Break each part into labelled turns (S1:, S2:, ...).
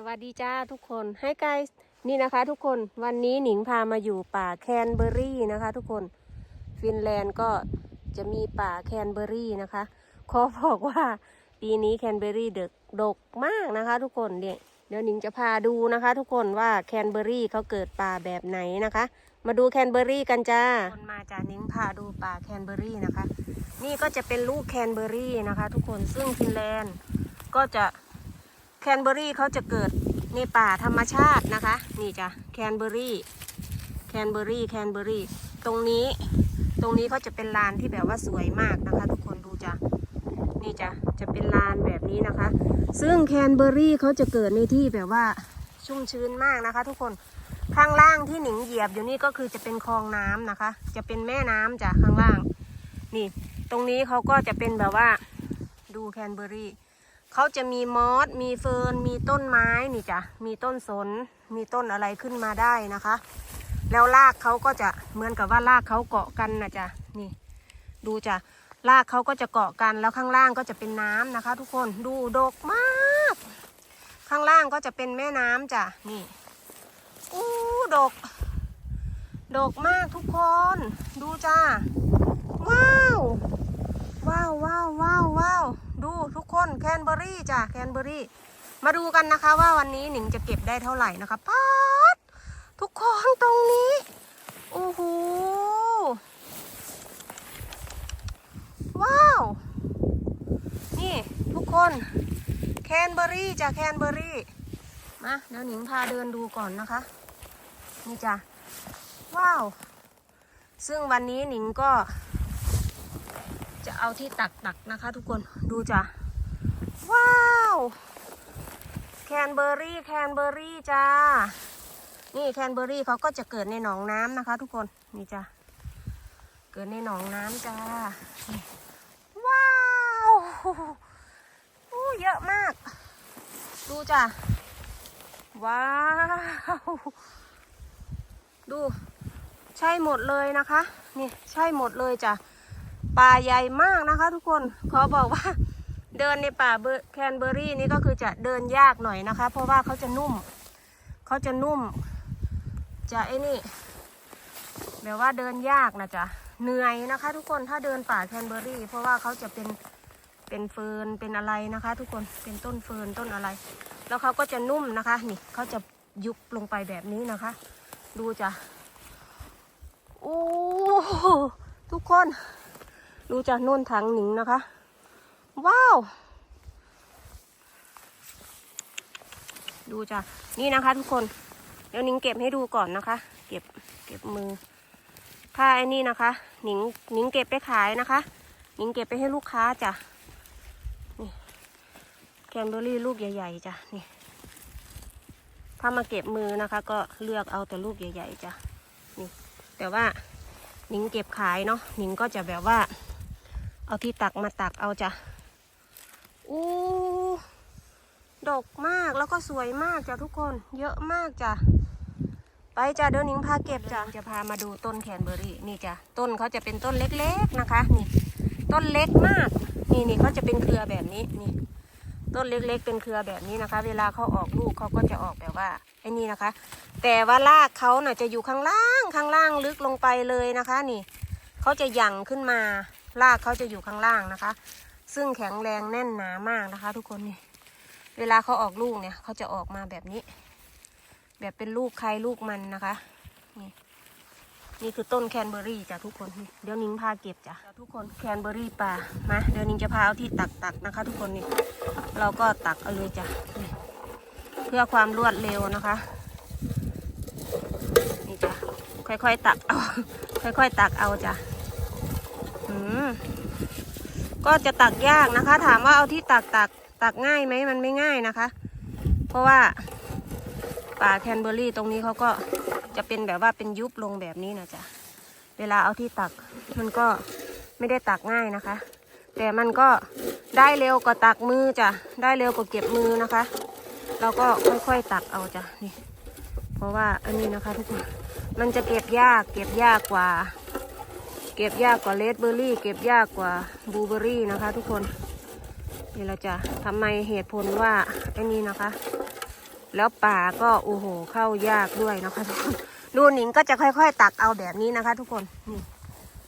S1: สวัสดีจ้าทุกคนให้ไกด์นี่นะคะทุกคนวันนี้หนิงพามาอยู่ป่าแคนเบอรี่นะคะ ทุกคนฟินแลนด์ก็จะมีป่าแคนเบอรี่นะคะขอบอกว่าปีนี้แคนเบอรี่เด็กดกมากนะคะ ทุกคนเนี่ยเดี๋ยวหนิงจะพาดูนะคะ ทุกคนว่าแคนเบอรี่เขาเกิดป่าแบบไหนนะคะ มาดูแคนเบอรี่กันจ้าคนมาจากหนิงพาดูป่าแคนเบอรี่นะคะ นี่ก็จะเป็นลูกแคนเบอรี่นะคะ ทุกคนซึ่งฟินแลนด์ก็จะ คนเบอรี่เขาจะเกิดในป่าธรรมชาตินะคะ นี่จ้ะแคนเบอรี่แคนเบอรี่แคนเบอรี่ตรงนี้ตรงนี้เขาจะเป็นลานที่แบบว่าสวยมากนะคะ ทุกคนดูจ้ะนี่จ้ะจะเป็นลานแบบนี้นะคะ ซึ่งแคนเบอรี่เขาจะเกิดในที่แบบว่าชุ่มชื้นมากนะคะ ทุกคนข้างล่างที่หนิงเหยียบอยู่นี่ก็คือจะเป็นคลองน้ำนะคะ จะเป็นแม่น้ำจ้ะข้างล่าง นี่ ตรงนี้เขาก็จะเป็นแบบว่าดูแคนเบอรี่ เขาจะมีมอส มีเฟิร์น มีต้นไม้นี่จ้ะ มีต้นสน มีต้นอะไรขึ้นมาได้นะคะ แล้วรากเขาก็จะเหมือนกับว่ารากเขาเกาะกันนะจ้ะ นี่ ดูจ้ะ รากเขาก็จะเกาะกัน แล้วข้างล่างก็จะเป็นน้ำนะคะ ทุกคน ดูดกมาก ข้างล่างก็จะเป็นแม่น้ำจ้ะ นี่ อู้ดก ดกมากทุกคน ดูจ้า ว้าว ว้าวว้าวว้าวว้าวดูทุกคนแคนเบอรี่จ้ะแคนเบอรี่ มาดูกันนะคะว่าวันนี้หนิงจะเก็บได้เท่าไหร่นะคะป๊าดทุกคนตรงนี้โอ้โหว้าว นี่ทุกคนแคนเบอรี่จ้ะแคนเบอรี่มาเดี๋ยวหนิงพาเดินดูก่อนนะคะ นี่จ้ะว้าว ซึ่งวันนี้หนิงก็ เอาที่ตักตักนะคะ ทุกคนดูจ้ะว้าวแคนเบอรี่แคนเบอรี่จ้า นี่แคนเบอรี่เขาก็จะเกิดในหนองน้ำนะคะ ทุกคนนี่จ้ะเกิดในหนองน้ำจ้าว้าวอู้เยอะมาก ดูจ้ะว้าวดูใช่หมดเลยนะคะ นี่ใช่หมดเลยจ้ะ ป่าใหญ่มากนะคะ ทุกคนขอบอกว่าเดินในป่าเบรแคนเบอรี่นี่ก็คือจะเดินยากหน่อยนะคะ เพราะว่าเขาจะนุ่ม เขาจะนุ่ม จะไอ้นี่แบบว่าเดินยากนะจ๊ะเหนื่อยนะคะ ทุกคนถ้าเดินป่าแคนเบอรี่ เพราะว่าเขาจะเป็นเป็นเฟิร์นเป็นอะไรนะคะ ทุกคนเป็นต้นเฟิร์นต้นอะไร แล้วเขาก็จะนุ่มนะคะ นี่เขาจะยุบลงไปแบบนี้นะคะ ดูจ้ะโอ้ทุกคน ดูจากนุ่นถังหนิงนะคะ ว้าว ดูจ้ะนี่นะคะ ทุกคน เดี๋ยวหนิงเก็บให้ดูก่อนนะคะ เก็บเก็บมือ ถ้าไอ้นี่นะคะหนิงหนิงเก็บไปขายนะคะหนิงเก็บไปให้ลูกค้าจ้ะนี่แคนเบอรี่ลูกใหญ่ๆจ้ะนี่ถ้ามาเก็บมือนะคะ ก็เลือกเอาแต่ลูกใหญ่ๆจ้ะนี่แต่ว่าหนิงเก็บขายเนาะหนิงก็จะแบบว่า เอาที่ตักมาตักเอาจ้ะอู้ดกมากแล้วก็สวยมากจ้ะทุกคน เยอะมากจ้ะไปจ้ะเดี๋ยวนิ้งพาเก็บจ้ะจะพามาดูต้นแคนเบอรี่นี่จ้ะต้นเขาจะเป็นต้นเล็กๆนะคะ นี่ ต้นเล็กมาก นี่นี่เขาจะเป็นเครือแบบนี้นี่ ต้นเล็กๆ เป็นเครือแบบนี้นะคะ เวลาเขาออกลูกเขาก็จะออกแบบว่าไอ้นี่นะคะ แต่ว่ารากเขาน่ะจะอยู่ข้างล่างข้างล่างลึกลงไปเลยนะคะ นี่เขาจะหยั่งขึ้นมา รากเขาจะอยู่ข้างล่างนะคะ ซึ่งแข็งแรงแน่นหนามากนะคะ ทุกคนนี่ เวลาเขาออกลูกเนี่ยเขาจะออกมาแบบนี้ แบบเป็นลูกใครลูกมันนะคะ นี่นี่คือต้นแคนเบอรี่จ้ะทุกคน เดี๋ยวนิ้งพาเก็บจ้ะทุกคนแคนเบอรี่ป่ามาเดี๋ยวนิ้งจะพาเอาที่ตักตักนะคะ ทุกคนนี่เราก็ตักเอาเลยจ้ะเพื่อความรวดเร็วนะคะ นี่จ้ะค่อยๆตักเอาค่อยๆตักเอาจ้ะ ก็จะตักยากนะคะ ถามว่าเอาที่ตักตักตักง่ายไหมมันไม่ง่ายนะคะ เพราะว่าป่าแคนเบอรี่ตรงนี้เขาก็จะเป็นแบบว่าเป็นยุบลงแบบนี้นะจ๊ะเวลาเอาที่ตักมันก็ไม่ได้ตักง่ายนะคะ แต่มันก็ได้เร็วกว่าตักมือจ้ะได้เร็วกว่าเก็บมือนะคะ เราก็ค่อยๆตักเอาจ้ะนี่ เพราะว่าอันนี้นะคะทุกคนมันจะเก็บยากเก็บยากกว่า เก็บยากกว่าเลดเบอร์รี่ เก็บยากกว่าบูเบอร์รี่นะคะ ทุกคนนี่เราจะทำไมเหตุผลว่าไอ้นี้นะคะ แล้วป่าก็โอ้โหเข้ายากด้วยนะคะทุกคนดูหนิงก็จะค่อย ๆ ตักเอาแบบนี้นะคะ ทุกคนนี่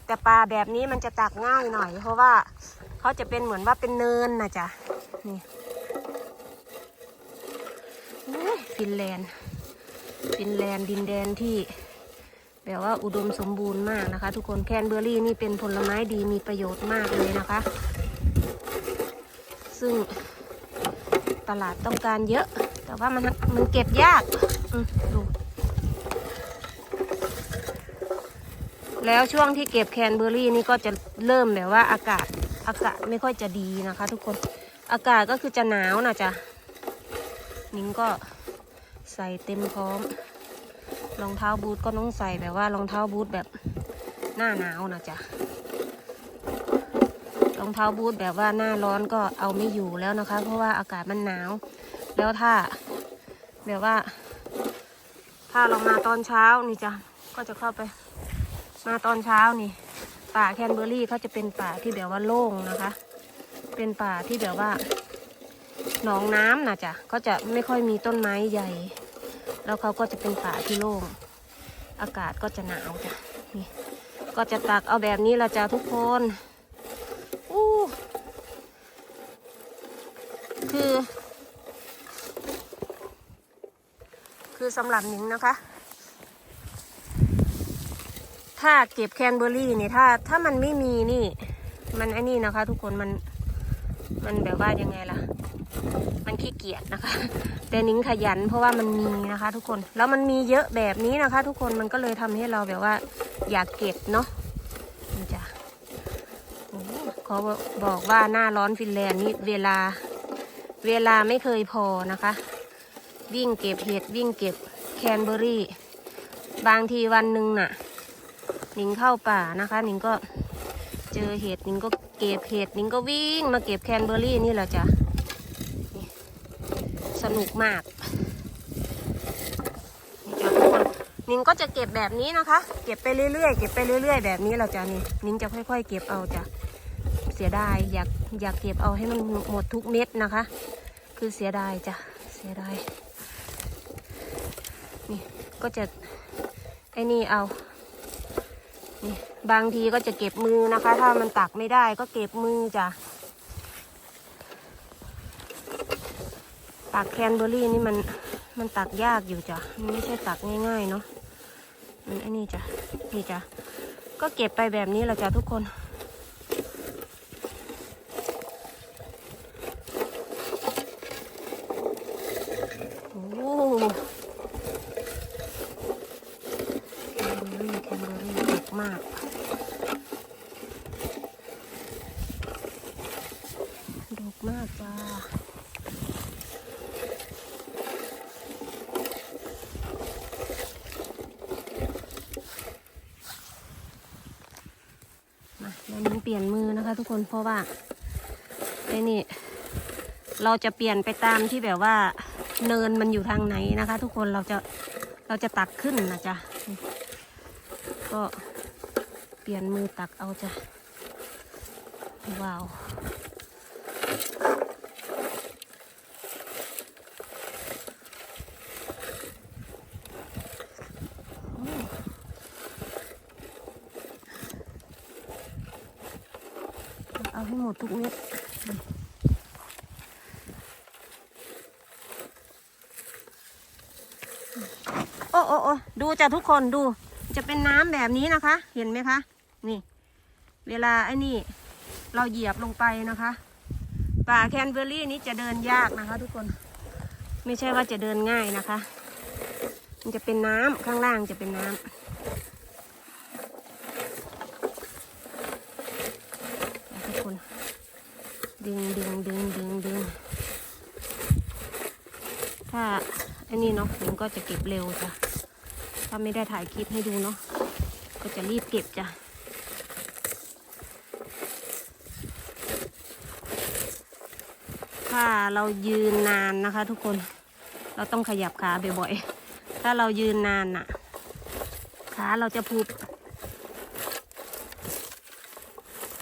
S1: แต่ปลาแบบนี้มันจะตักง่ายหน่อย เพราะว่าเขาจะเป็นเหมือนว่าเป็นเนินนะจ๊ะนี่ฟินแลนด์ ฟินแลนด์ดินแดนที่ แบบว่าอุดมสมบูรณ์มากนะคะ ทุกคนแคนเบอร์รี่นี่เป็นผลไม้ดีมีประโยชน์มากเลยนะคะ ซึ่งตลาดต้องการเยอะ แต่ว่ามันมันเก็บยากดูแล้วช่วงที่เก็บแคนเบอร์รี่นี่ก็จะเริ่มแบบว่าอากาศอากาศไม่ค่อยจะดีนะคะ ทุกคนอากาศก็คือจะหนาวนะจ๊ะนิ้งก็ใส่เต็มพร้อม รองเท้าบูทก็ต้องใส่แบบว่ารองเท้าบูทแบบหน้าหนาวนะจ๊ะรองเท้าบูทแบบว่าหน้าร้อนก็เอาไม่อยู่แล้วนะคะ เพราะว่าอากาศมันหนาว แล้วถ้าแบบว่า ถ้าเรามาตอนเช้านี่จ้ะก็จะเข้าไป มาตอนเช้านี่ ป่าแคนเบอร์รี่เขาจะเป็นป่าที่แบบว่าโล่งนะคะ เป็นป่าที่แบบว่าหนองน้ำนะจ๊ะก็จะไม่ค่อยมีต้นไม้ใหญ่ แล้วเขาก็จะเป็นป่าที่โล่ง อากาศก็จะหนาวจ้ะนี่ก็จะตักเอาแบบนี้ละจ้ะทุกคนอู้คือ คือสำหรับหนิงนะคะ ถ้าเก็บแคนเบอร์รี่นี่ถ้าถ้ามันไม่มีนี่ มันไอ้นี่นะคะ ทุกคนมันมันแบบว่ายังไงล่ะ มันขี้เกียจนะคะ แต่นิ้งขยันเพราะว่ามันมีนะคะ ทุกคนแล้วมันมีเยอะแบบนี้นะคะ ทุกคนมันก็เลยทำให้เราแบบว่า อยากเก็บเนาะนี่จ้ะขอบอกว่าหน้าร้อนฟินแลนด์นี่เวลาเวลาไม่เคยพอนะคะ วิ่งเก็บเห็ดวิ่งเก็บแคนเบอร์รี่ บางทีวันหนึ่งน่ะหนิงเข้าป่านะคะหนิงก็เจอเห็ดหนิงก็เก็บเห็ดหนิงก็วิ่งมาเก็บแคนเบอร์รี่นี่แหละจ้ะ นุกมากนี่จ้ะทุกคนนิ้งก็จะเก็บแบบนี้นะคะ เก็บไปเรื่อยๆ เก็บไปเรื่อย ๆ แบบนี้เราจะนี่นิ้งจะค่อย ๆ เก็บเอาจะเสียดายอยากอยากเก็บเอาให้มันหมดทุกเม็ดนะคะ คือเสียดายจ้ะเสียดายนี่ก็จะไอ้นี่เอานี่บางทีก็จะเก็บมือนะคะ ถ้ามันตักไม่ได้ก็เก็บมือจ้ะ ตักแคนเบอร์รี่นี่มันมันตักยากอยู่จ้ะมันไม่ใช่ตักง่ายๆเนาะมันไอ้นี่จ้ะนี่จ้ะก็เก็บไปแบบนี้แหละจ้ะทุกคน โอ้แคนเบอร์รี่แคนเบอร์รี่เด็กมาก ดกมากจ้า มาเดี๋ยวนิ้งเป ลี่ยนมือนะคะ ทุกคนเพราะว่าไอ้นี่เราจะเปลี่ยนไปตามที่แบบว่า เนินมันอยู่ทางไหนนะคะ ทุกคนเราจะเราจะตักขึ้นนะจ๊ะก็เปลี่ยนมือตักเอาจ้ะว้าว เอาให้หมดทุกเม็ดโอ้โอ้โอ้ดูจ้ะทุกคนดู จะเป็นน้ำแบบนี้นะคะ เห็นไหมคะ นี่ เวลาไอ้นี่ เราเหยียบลงไปนะคะ ป่าแคนเบอร์รี่นี้จะเดินยากนะคะ ทุกคน ไม่ใช่ว่าจะเดินง่ายนะคะ มันจะเป็นน้ำข้างล่างจะเป็นน้ำ ทุกคน ดึงดึงดึงดึงดึงถ้า อันนี้เนาะผมก็จะเก็บเร็วจ้ะ ถ้าไม่ได้ถ่ายคลิปให้ดูเนาะ ก็จะรีบเก็บจ้ะถ้าเรายืนนานนะคะ ทุกคน เราต้องขยับขาบ่อยๆ ถ้าเรายืนนานน่ะ ขาเราจะพุบ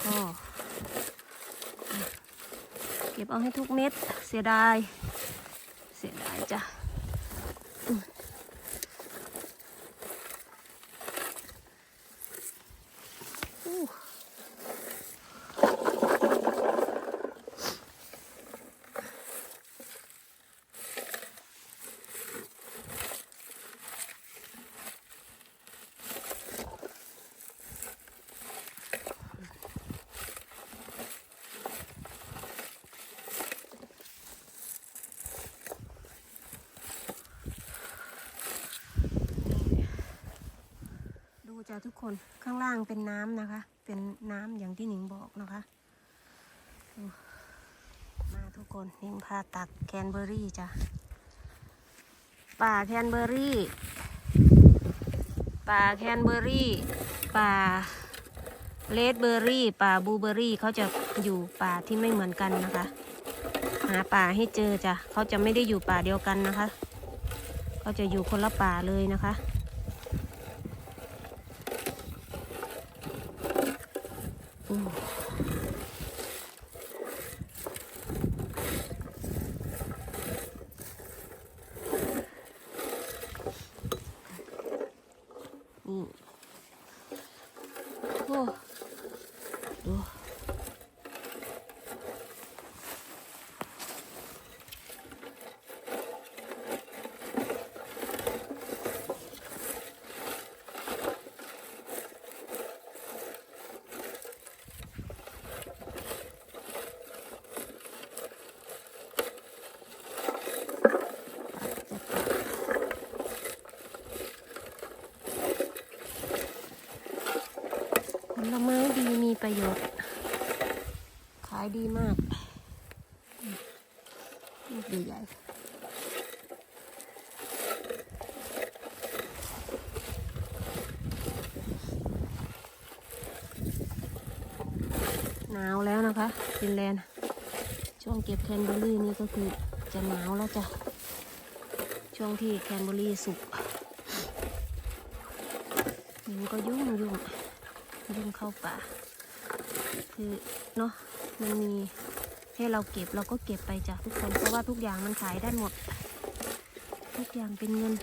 S1: ก็เก็บเอาให้ทุกเม็ด เสียดาย ทุกคนข้างล่างเป็นน้ำนะคะ เป็นน้ำอย่างที่หนิงบอกนะคะ มาทุกคนหนิงพาตักแคนเบอรี่จ้ะป่าแคนเบอรี่ ป่าแคนเบอรี่ ป่าเลดเบอรี่ ป่าบูเบอรี่เขาจะอยู่ป่าที่ไม่เหมือนกันนะคะ หาป่าให้เจอจ้ะเขาจะไม่ได้อยู่ป่าเดียวกันนะคะ เขาจะอยู่คนละป่าเลยนะคะ ประโยชน์ ขายดีมากลูกใหญ่หนาวแล้วนะคะฟินแลนด์ช่วงเก็บแคนเบอรี่นี่ก็คือจะหนาวแล้วจ้ะ ช่วงที่แคนเบอรี่สุกมันก็ยุ่งยุ่งยุ่งเข้าป่า คือเนาะมันมีให้เราเก็บเราก็เก็บไปจ้ะทุกคนเพราะว่าทุกอย่างมันขายได้หมด ทุกอย่างเป็นเงิน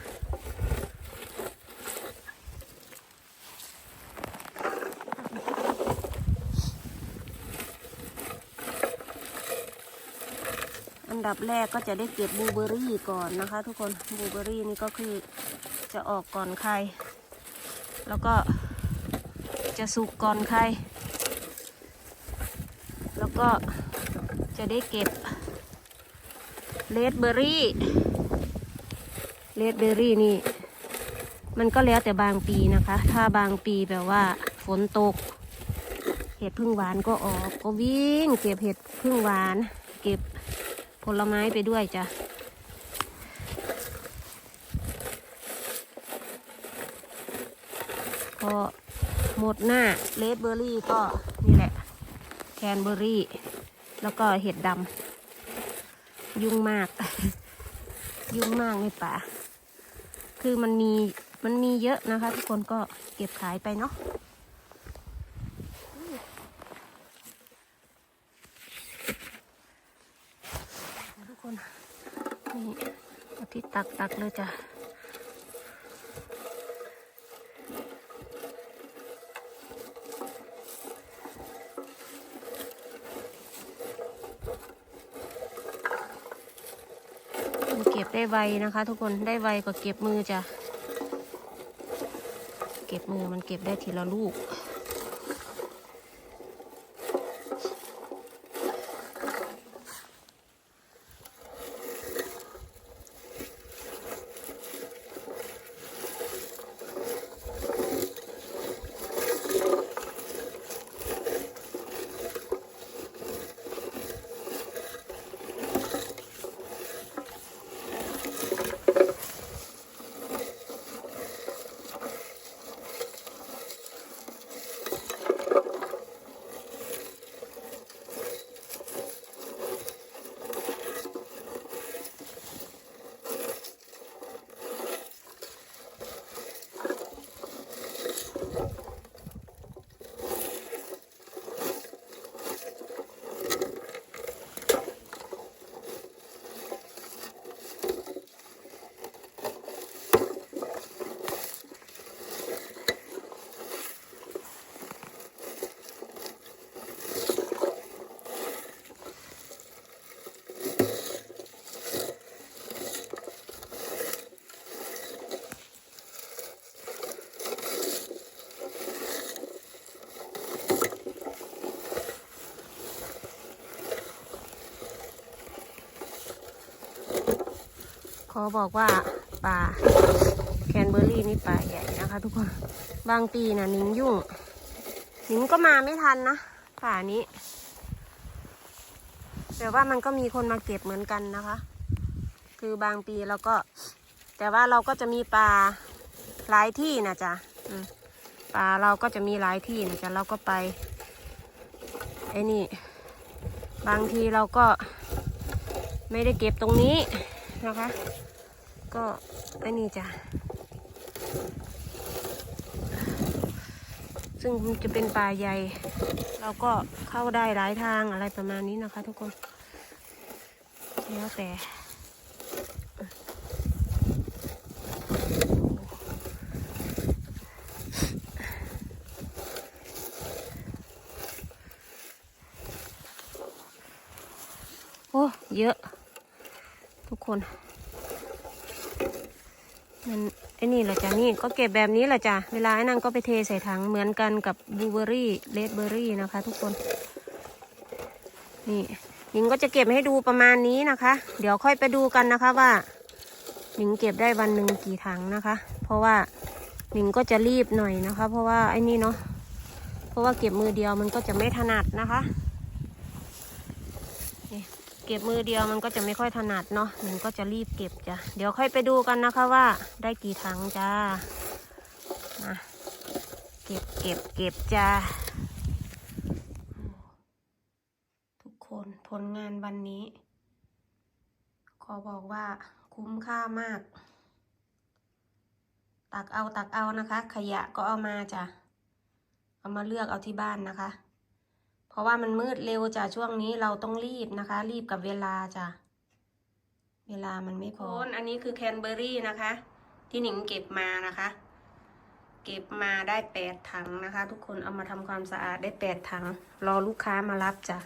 S1: อันดับแรกก็จะได้เก็บบูเบอรี่ก่อนนะคะ ทุกคนบูเบอรี่นี่ก็คือจะออกก่อนใคร แล้วก็จะสุกก่อนใคร ก็จะได้เก็บเลดเบอร์รี่เลดเบอร์รี่นี่ มันก็แล้วแต่บางปีนะคะ ถ้าบางปีแบบว่าฝนตก เห็ดพึ่งหวานก็ออกก็วิ่ง เก็บเห็ดพึ่งหวาน เก็บผลไม้ไปด้วยจ้ะพอหมดหน้าเลดเบอร์รี่ก็นี่แหละ แคนเบอร์รี่ แล้วก็เห็ดดำยุ่งมาก ยุ่งมากในป่า คือมันมีมันมีเยอะนะคะ ทุกคนก็เก็บขายไปเนาะทุกคนนี่เอาที่ตักตักเลยจ้ะ ก็บได้ไวนะคะ ทุกคนได้ไวกว่าเก็บมือจ้ะ เก็บมือมันเก็บได้ทีละลูก อบอกว่าป่าแคนเบอร์รี่นี่ป่าใหญ่นะคะ ทุกคน บางปีนะนิงยุ่ง นิงก็มาไม่ทันนะป่านี้ แต่ว่ามันก็มีคนมาเก็บเหมือนกันนะคะ คือบางปีเราก็ แต่ว่าเราก็จะมีปลาหลายที่นะจ๊ะปลาเราก็จะมีหลายที่นะจ๊ะเราก็ไปไอ้นี่ บางทีเราก็ไม่ได้เก็บตรงนี้นะคะ ก็อ้นี่จ้ะ ซึ่งมันจะเป็นป่าใหญ่ เราก็เข้าได้หลายทางอะไรประมาณนี้นะคะทุกคน แล้วแต่โอ้ เยอะ ทุกคน มันไอ้นี่แหละจ้ะนี่ก็เก็บแบบนี้แหละจ้ะเวลาไอ้นั่นก็ไปเทใส่ถังเหมือนกันกับบลูเบอรี่เลดเบอรี่นะคะ ทุกคน นี่หญิงก็จะเก็บให้ดูประมาณนี้นะคะ เดี๋ยวค่อยไปดูกันนะคะว่าหญิงเก็บได้วันหนึ่งกี่ถังนะคะ เพราะว่าหญิงก็จะรีบหน่อยนะคะ เพราะว่าไอ้นี่เนาะเพราะว่าเก็บมือเดียวมันก็จะไม่ถนัดนะคะ เก็บมือเดียวมันก็จะไม่ค่อยถนัดเนาะหญิงก็จะรีบเก็บจ้ะ เดี๋ยวค่อยไปดูกันนะคะว่าได้กี่ถังจ้ามาเก็บเก็บเก็บจ้า ทุกคนผลงานวันนี้ ขอบอกว่าคุ้มค่ามาก ตักเอาตักเอานะคะ ขยะก็เอามาจ้ะ เอามาเลือกเอาที่บ้านนะคะ ราะว่ามันมืดเร็วจ้ะช่วงนี้เราต้องรีบนะคะ รีบกับเวลาจ้ะเวลามันไม่พออันนี้คือแคนเบอร์รี่นะคะ ที่หนิงเก็บมานะคะ เก็บมาได้แปดถังนะคะ ทุกคนเอามาทำความสะอาดได้แปดถัง รอลูกค้ามารับจ้ะ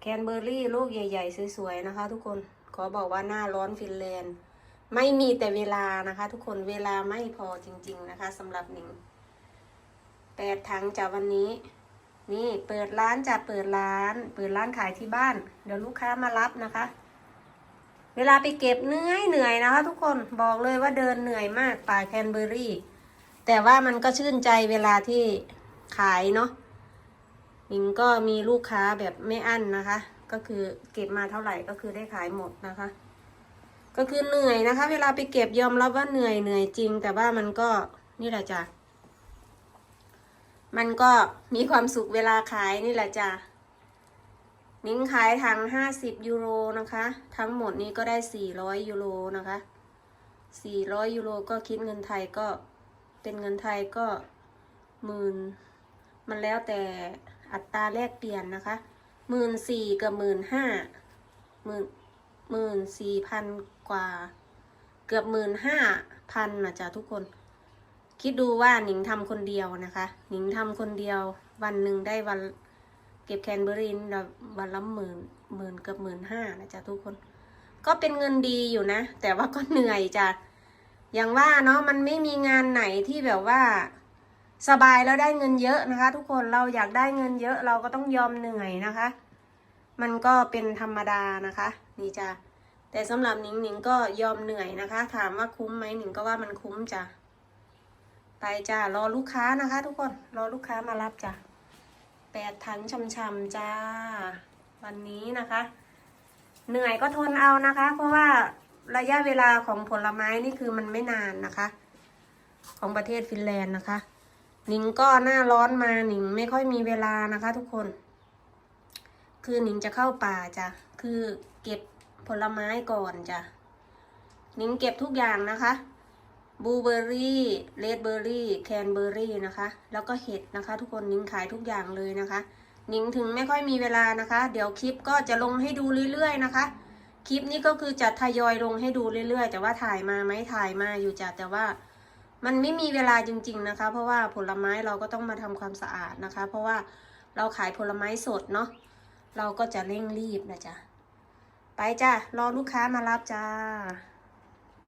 S1: แคนเบอร์รี่ลูกใหญ่ ๆ สวยๆนะคะ ทุกคนขอบอกว่าหน้าร้อนฟินแลนด์ ไม่มีแต่เวลานะคะ ทุกคนเวลาไม่พอจริง ๆ นะคะสำหรับหนิงแปดถังจากวันนี้ นี่เปิดร้านจะเปิดร้าน เปิดร้านขายที่บ้าน เดี๋ยวลูกค้ามารับนะคะ เวลาไปเก็บเหนื่อยเหนื่อยนะคะ ทุกคนบอกเลยว่าเดินเหนื่อยมากป่าแคนเบอร์รี่ แต่ว่ามันก็ชื่นใจเวลาที่ขายเนาะหญิงก็มีลูกค้าแบบไม่อั้นนะคะ ก็คือเก็บมาเท่าไหร่ก็คือได้ขายหมดนะคะ ก็คือเหนื่อยนะคะ เวลาไปเก็บยอมรับว่าเหนื่อยเหนื่อยจริง แต่ว่ามันก็นี่แหละจ้ะ มันก็มีความสุขเวลาขายนี่แหละจ้ะนิ้งขายถังห้าสิบยูโรนะคะ ทั้งหมดนี้ก็ได้สี่ร้อยยูโรนะคะสี่ร้อยยูโรก็คิดเงินไทยก็เป็นเงินไทยก็หมื่นมันแล้วแต่อัตราแลกเปลี่ยนนะคะหมื่นสี่กับหมื่นห้าหมื่นหมื่นสี่พันกว่า เกือบหมื่นห้าพันนะจ๊ะทุกคน คิดดูว่าหนิงทำคนเดียวนะคะ หนิงทำคนเดียว วันหนึ่งได้วันเก็บแคนเบอร์รีนวันละหมื่นหมื่นเกือบหมื่นห้านะจ๊ะทุกคน ก็เป็นเงินดีอยู่นะ แต่ว่าก็เหนื่อยจ้ะอย่างว่าเนาะมันไม่มีงานไหนที่แบบว่า สบายแล้วได้เงินเยอะนะคะ ทุกคนเราอยากได้เงินเยอะเราก็ต้องยอมเหนื่อยนะคะ มันก็เป็นธรรมดานะคะนี่จ้ะแต่สำหรับหนิงหนิงก็ยอมเหนื่อยนะคะ ถามว่าคุ้มไหมหนิงก็ว่ามันคุ้มจ้ะ ไปจ้ะรอลูกค้านะคะ ทุกคนรอลูกค้ามารับจ้ะแปดถังช่ำๆจ้า วันนี้นะคะ เหนื่อยก็ทนเอานะคะ เพราะว่าระยะเวลาของผลไม้นี่คือมันไม่นานนะคะ ของประเทศฟินแลนด์นะคะหนิงก็หน้าร้อนมาหนิงไม่ค่อยมีเวลานะคะ ทุกคน คือหนิงจะเข้าป่าจ้ะคือเก็บผลไม้ก่อนจ้ะหนิงเก็บทุกอย่างนะคะ บลูเบอร์รี่เลดเบอร์รี่แคนเบอร์รี่นะคะ แล้วก็เห็ดนะคะ ทุกคนนิ้งขายทุกอย่างเลยนะคะ นิ้งถึงไม่ค่อยมีเวลานะคะ เดี๋ยวคลิปก็จะลงให้ดูเรื่อยๆนะคะ คลิปนี้ก็คือจะทยอยลงให้ดูเรื่อยๆ แต่ว่าถ่ายมาไหมถ่ายมาอยู่จ้ะแต่ว่ามันไม่มีเวลาจริง ๆนะคะ เพราะว่าผลไม้เราก็ต้องมาทำความสะอาดนะคะ เพราะว่าเราขายผลไม้สดเนาะเราก็จะเร่งรีบนะจ๊ะไปจ้ะรอลูกค้ามารับจ้า